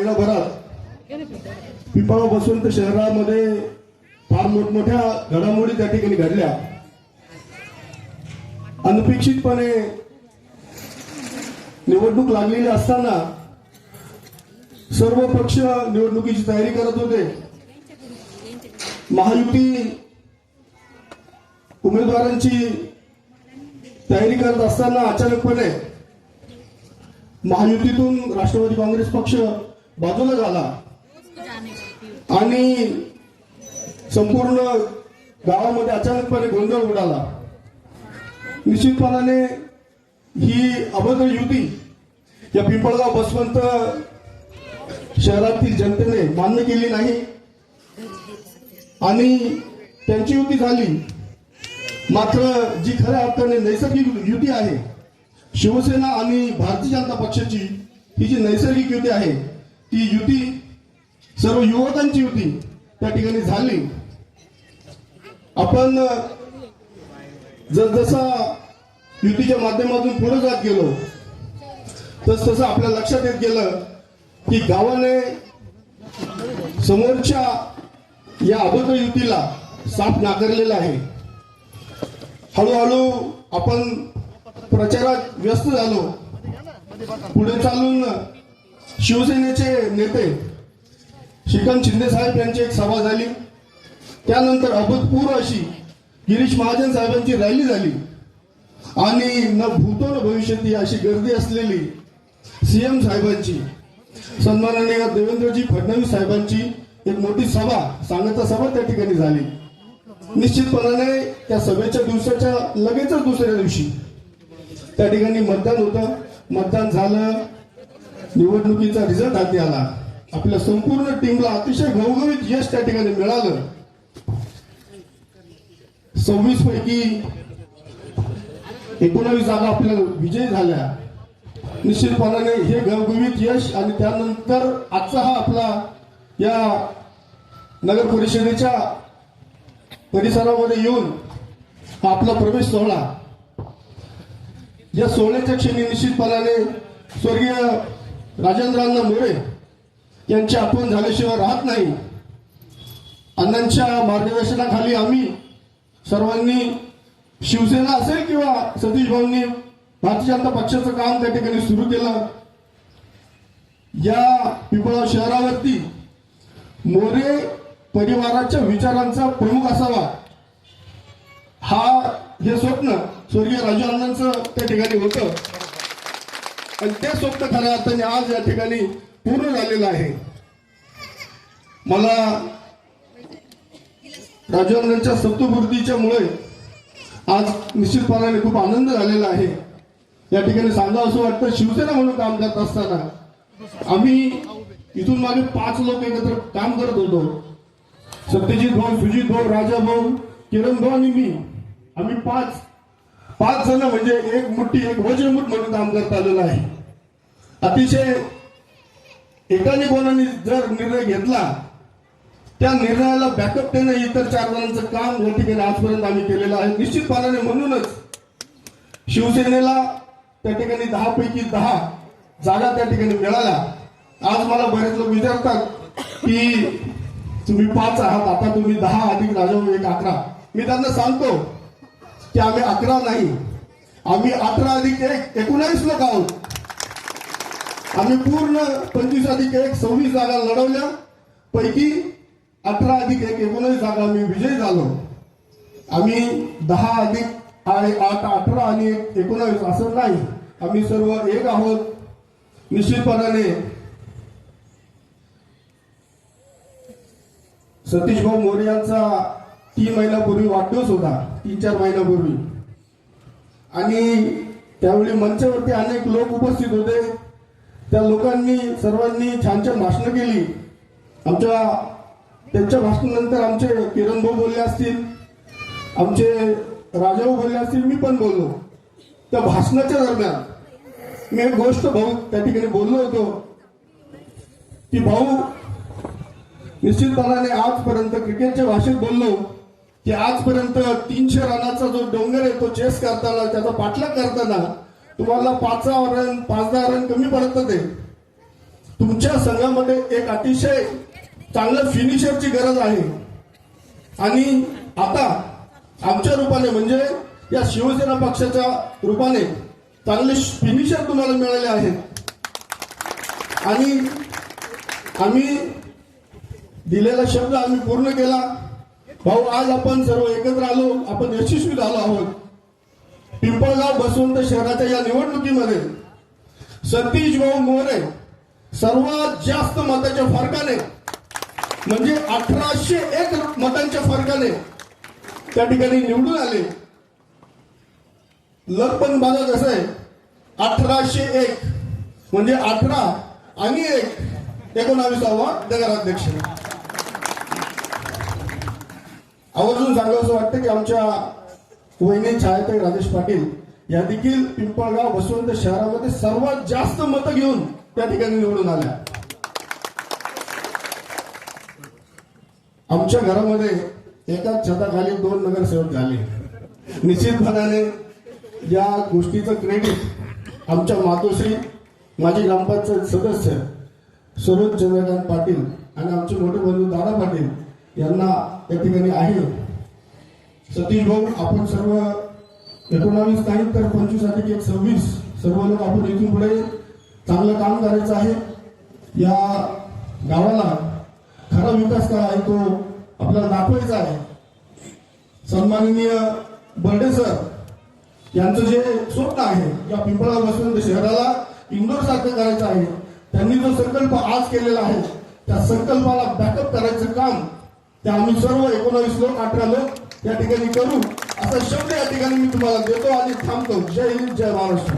महिनाभरात पिंपळा बसवंत शहरामध्ये फार मोठमोठ्या घडामोडी त्या ठिकाणी घडल्या. अनपेक्षितपणे निवडणूक लागलेली असताना सर्व पक्ष निवडणुकीची तयारी करत होते. महायुती उमेदवारांची तयारी करत असताना अचानकपणे महायुतीतून राष्ट्रवादी काँग्रेस पक्ष बाजूला झाला. आणि संपूर्ण गावामध्ये अचानकपणे गोंधळ उडाला. निश्चितपणाने ही अभद्र युती या पिंपळगाव बसवंत शहरातील जनतेने मान्य केली नाही. आणि त्यांची युती झाली. मात्र जी खऱ्या अर्थाने नैसर्गिक युती आहे शिवसेना आणि भारतीय जनता पक्षाची ही जी नैसर्गिक युती आहे ती युती सर्व युवकांची युती त्या ठिकाणी झाली. आपण जसजसा युतीच्या माध्यमातून पुढे जात गेलो तस तसं आपल्या लक्षात येत गेलं की गावाने समोरच्या या अभद्र युतीला साफ नाकारलेला आहे. हळूहळू आपण प्रचारात व्यस्त झालो. पुढे चालून शिवसेनेचे नेते श्रीकांत शिंदे साहेब यांची एक सभा झाली. त्यानंतर अभूतपूर्व अशी गिरीश महाजन साहेबांची रॅली झाली. आणि न भूतो न भविष्यती अशी गर्दी असलेली सीएम साहेबांची सन्माननीय देवेंद्रजी फडणवीस साहेबांची एक मोठी सभा सांगता सभा त्या ठिकाणी झाली. निश्चितपणाने त्या सभेच्या दिवसाच्या लगेचच दुसऱ्या दिवशी त्या ठिकाणी मतदान होतं. मतदान झालं. निवडणुकीचा रिझल्ट हाती आला. आपल्या संपूर्ण टीमला अतिशय घवघवीत यश त्या ठिकाणी मिळालं. सव्वीस पैकी एकोणावीस जागा आपल्याला विजय झाल्या. निश्चितपणाने हे घवघवीत यश आणि त्यानंतर आजचा हा आपला या नगर परिषदेच्या परिसरामध्ये येऊन हा आपला प्रवेश सोहळा. या सोहळ्याच्या क्षणी निश्चितपणाने स्वर्गीय राजेंद्रांना मोरे यांची आठवण झाल्याशिवाय राहत नाही. अण्णांच्या मार्गदर्शनाखाली आम्ही सर्वांनी शिवसेना असेल किंवा सतीश भाऊंनी भारतीय जनता पक्षाचं काम त्या ठिकाणी सुरू केलं. या पिंपळा शहरावरती मोरे परिवाराच्या विचारांचा प्रमुख असावा. हा हे स्वप्न स्वर्गीय राजू अण्णांचं त्या ठिकाणी होतं. आणि ते स्वप्न खऱ्या अर्थाने आज या ठिकाणी पूर्ण झालेलं आहे. मला राजू अण्णांच्या सप्तपूर्तीच्या मुळे आज निश्चितपणाने खूप आनंद झालेला आहे. या ठिकाणी सांगा असं वाटतं शिवसेना म्हणून काम करत असताना आम्ही इथून मागे पाच लोक एकत्र काम करत होतो. सत्यजित भाऊ सुजित भाऊ राजा भाऊ किरण भाऊ आणि मी. आम्ही पाच पाच जण म्हणजे एक मुठ्ठी एक वज्रमुठ म्हणून काम करत आलेलं आहे. अतिशय एकाने कोणाने जर निर्णय घेतला त्या निर्णयाला बॅकअप देणं इतर चार जणांचं काम या ठिकाणी आजपर्यंत आम्ही केलेलं आहे. निश्चितपणाने म्हणूनच शिवसेनेला त्या ठिकाणी दहा पैकी दहा जागा त्या ठिकाणी मिळाल्या. आज मला बरेच लोक विचारतात की तुम्ही पाच आहात आता तुम्ही दहा अधिक राजा एक अकरा. मी त्यांना सांगतो की आम्ही अकरा नाही. आम्ही अठरा अधिक एक एकोणावीस लोक आहोत. आम्ही पूर्ण पंचवीस अधिक एक सव्वीस जागा लढवल्या. पैकी अठरा अधिक एक एकोणीस जागा आम्ही विजयी झालो. आम्ही दहा अधिक आणि आठ अठरा आणि एक एकोणावीस असं नाही. आम्ही सर्व एक आहोत. निश्चितपणाने सतीश भाऊ मोरे यांचा तीन महिन्यापूर्वी वाढदिवस होता तीन चार महिन्यापूर्वी. आणि त्यावेळी मंचावरती अनेक लोक उपस्थित होते. त्या लोकांनी सर्वांनी छान छान भाषणं केली. आमच्या त्यांच्या भाषणानंतर आमचे किरण भाऊ बोलले असतील आमचे राजाभाऊ बोलले असतील मी पण बोललो. त्या भाषणाच्या दरम्यान मी एक गोष्ट भाऊ त्या ठिकाणी बोललो होतो. की भाऊ निश्चितपणाने आजपर्यंत क्रिकेटच्या भाषेत बोललो. की आजपर्यंत तीनशे रनाचा जो डोंगर आहे तो चेस करताना त्याचा पाठलाग करताना तुम्हाला पाच सहा रन पाच दहा रन कमी पडत होते. तुमच्या संघामध्ये एक अतिशय चांगलं फिनिशरची गरज आहे. आणि आता आमच्या रूपाने म्हणजे या शिवसेना पक्षाच्या रूपाने चांगले फिनिशर तुम्हाला मिळाले आहेत. आणि आम्ही दिलेला शब्द आम्ही पूर्ण केला. भाऊ आज आपण सर्व एकत्र आलो आपण यशस्वी झालो आहोत. पिंपळगाव बसवंत शहराच्या या निवडणुकीमध्ये सतीश भाऊ मोरे सर्वात जास्त मताच्या फरकाने म्हणजे अठराशे एक मतांच्या फरकाने त्या ठिकाणी निवडून आले. लग पण बघा कसं आहे? अठराशे एक म्हणजे अठरा आणि एक एकोणावीसावा नगराध्यक्ष. आवर्जून सांगावं वाटतं की आमच्या वहिनी छायाताई राजेश पाटील या देखील पिंपळगाव वसवंत शहरामध्ये सर्वात जास्त मतं घेऊन त्या ठिकाणी निवडून आल्या. आमच्या घरामध्ये एकाच छताखाली दोन नगरसेवक झाले. निश्चितपणाने या गोष्टीचं क्रेडिट आमच्या मातोश्री माजी ग्रामपंचायत सदस्य सरोज चंद्रकांत पाटील आणि आमचे मोठे बंधू दादा पाटील यांना या ठिकाणी आहे. सतीश भाऊ आपण सर्व एकोणावीस नाही तर पंचवीस अधिक एक सव्वीस सर्व लोक आपण इथून पुढे चांगलं काम करायचं आहे. या गावाला खरा विकास काय आहे तो आपल्याला दाखवायचा आहे. सन्माननीय बर्डे सर यांचं जे स्वप्न आहे या पिंपळा बसवंत शहराला इंदोर सारखं करायचं आहे. त्यांनी जो संकल्प आज केलेला आहे त्या संकल्पाला बॅकअप करायचं काम ते आम्ही सर्व एकोणावीस लोक अठरा लोक या ठिकाणी करू. असा शब्द या ठिकाणी मी तुम्हाला देतो आणि थांबतो. जय हिंद जय महाराष्ट्र.